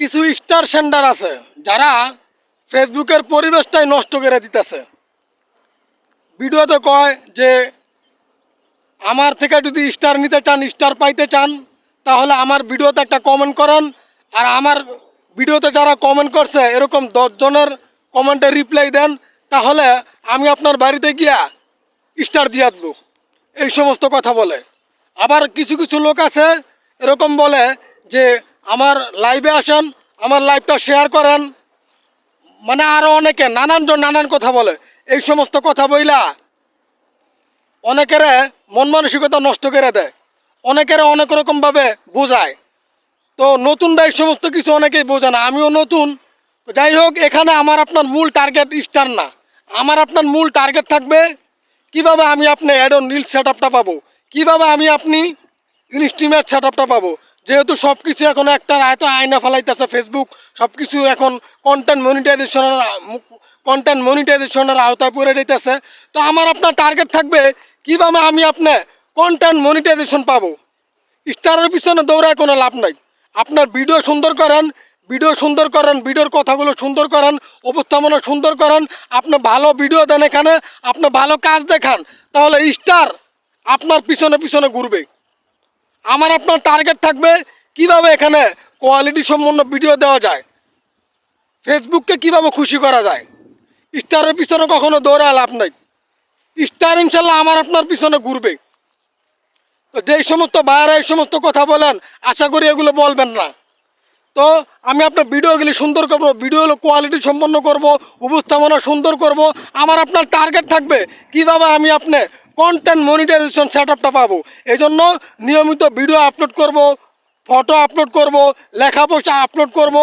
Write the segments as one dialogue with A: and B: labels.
A: কিছু star sender আছে, যারা ফেসবুকের পরিবেশটাই নষ্ট করে দিতেছে। ভিডিওতে কয় যে, আমার থেকে যদি স্টার নিতে চান, স্টার পাইতে চান, তাহলে আমার ভিডিওতে একটা কমেন্ট করেন। আর আমার ভিডিওতে যারা কমেন্ট করছে, এরকম দশজনের কমেন্টে রিপ্লাই দেন, তাহলে আমি আপনার বাড়িতে গিয়া স্টার দিয়ে আসব। এই সমস্ত কথা বলে। আবার কিছু কিছু লোক আছে, এরকম বলে যে আমার লাইভে আসেন, আমার লাইভটা শেয়ার করেন। মানে আরও অনেকে, নানানজন নানান কথা বলে। এই সমস্ত কথা বইলা অনেকের মন মানসিকতা নষ্ট করে দেয়। অনেকের অনেক রকমভাবে বোঝায়। তো নতুনরা এই সমস্ত কিছু অনেকেই বোঝে না, আমিও নতুন। যাই হোক, এখানে আমার আপনার মূল টার্গেট স্টার না। আমার আপনার মূল টার্গেট থাকবে, কীভাবে আমি আপনি অ্যাডন রিল সেট আপটা পাবো? কীভাবে আমি আপনি ইনস্টিমেট সেট আপটা পাবো? যেহেতু সব কিছু এখন একটা হয়তো আয়না ফেলাইতেছে ফেসবুক সব কিছু এখন কন্টেন্ট মনিটাইজেশনের কন্টেন্ট মনিটাইজেশনের আওতায় পড়ে যেতেছে তো আমার আপনার টার্গেট থাকবে কীভাবে আমি আপনি কন্টেন্ট মনিটাইজেশন পাবো? স্টারের পিছনে দৌড়ায় কোনো লাভ নাই। আপনার ভিডিও সুন্দর করেন ভিডিও সুন্দর করেন ভিডিওর কথাগুলো সুন্দর করেন, উপস্থাপনা সুন্দর করেন, আপনি ভালো ভিডিও দেন এখানে, আপনি ভালো কাজ দেখান, তাহলে স্টার আপনার পিছনে পিছনে ঘুরবে। আমার আপনার টার্গেট থাকবে কীভাবে এখানে কোয়ালিটি সম্পন্ন ভিডিও দেওয়া যায়? ফেসবুককে কীভাবে খুশি করা যায়? স্টারের পিছনে কখনো দৌড়ায় লাভ নাই। স্টার ইনশাল্লাহ আমার আপনার পিছনে ঘুরবে। তো যেই সমস্ত ভাইয়ারা এই সমস্ত কথা বলেন, আশা করি এগুলো বলবেন না। তো আমি আপনার ভিডিওগুলি সুন্দর করব, ভিডিওগুলো কোয়ালিটি সম্পন্ন করব, উপস্থাপনা সুন্দর করব। আমার আপনার টার্গেট থাকবে কীভাবে আমি আপনি কন্টেন্ট মনিটাইজেশন সেট আপটা পাবো। এই জন্য নিয়মিত ভিডিও আপলোড করব ফটো আপলোড করব, লেখা পোস্ট আপলোড করব।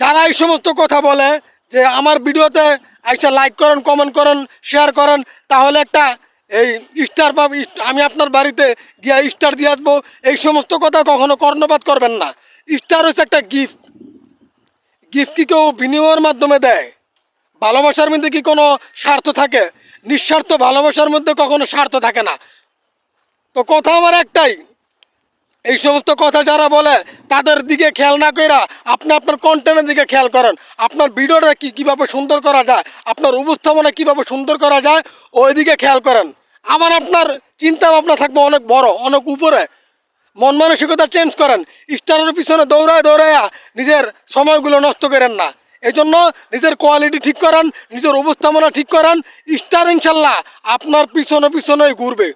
A: যারা এই সমস্ত কথা বলে যে আমার ভিডিওতে একটা লাইক করেন কমেন্ট করেন শেয়ার করেন, তাহলে একটা এই স্টার পাব আমি আপনার বাড়িতে গিয়ে স্টার দিয়ে আসব। এই সমস্ত কথা কখনো কর্ণপাত করবেন না। স্টার হচ্ছে একটা গিফট গিফট কি কেউ বিনিময়ের মাধ্যমে দেয়? ভালোবাসার মধ্যে কি কোনো স্বার্থ থাকে? নিঃস্বার্থ ভালোবাসার মধ্যে কখনো স্বার্থ থাকে না। তো কথা আমার একটাই, এই সমস্ত কথা যারা বলে, তাদের দিকে খেয়াল না কইরা আপনি আপনার কন্টেন্টের দিকে খেয়াল করেন। আপনার ভিডিওটা কী, কীভাবে সুন্দর করা যায়, আপনার উপস্থাপনা কীভাবে সুন্দর করা যায় ওই দিকে খেয়াল করেন। আমার আপনার চিন্তা ভাবনা থাকবে অনেক বড়, অনেক উপরে। মন মানসিকতা চেঞ্জ করেন। স্টারের পিছনে দৌড়ায় দৌড়াইয়া নিজের সময়গুলো নষ্ট করেন না। এই জন্য নিজের কোয়ালিটি ঠিক করান, নিজের উপস্থাপনা ঠিক করান স্টার ইনশাল্লাহ আপনার পিছনে পিছনে ঘুরবে।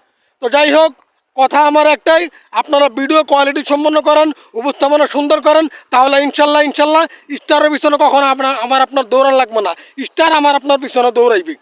A: তো যাই হোক, কথা আমার একটাই, আপনারা ভিডিও কোয়ালিটি সম্পন্ন করেন, উপস্থাপনা সুন্দর করেন, তাহলে ইনশাল্লাহ ইনশাল্লাহ স্টারের পিছনে কখনো আপনার, আমার আপনার দৌড়ান লাগবে না। স্টার আমার আপনার পিছনে দৌড়াইবে।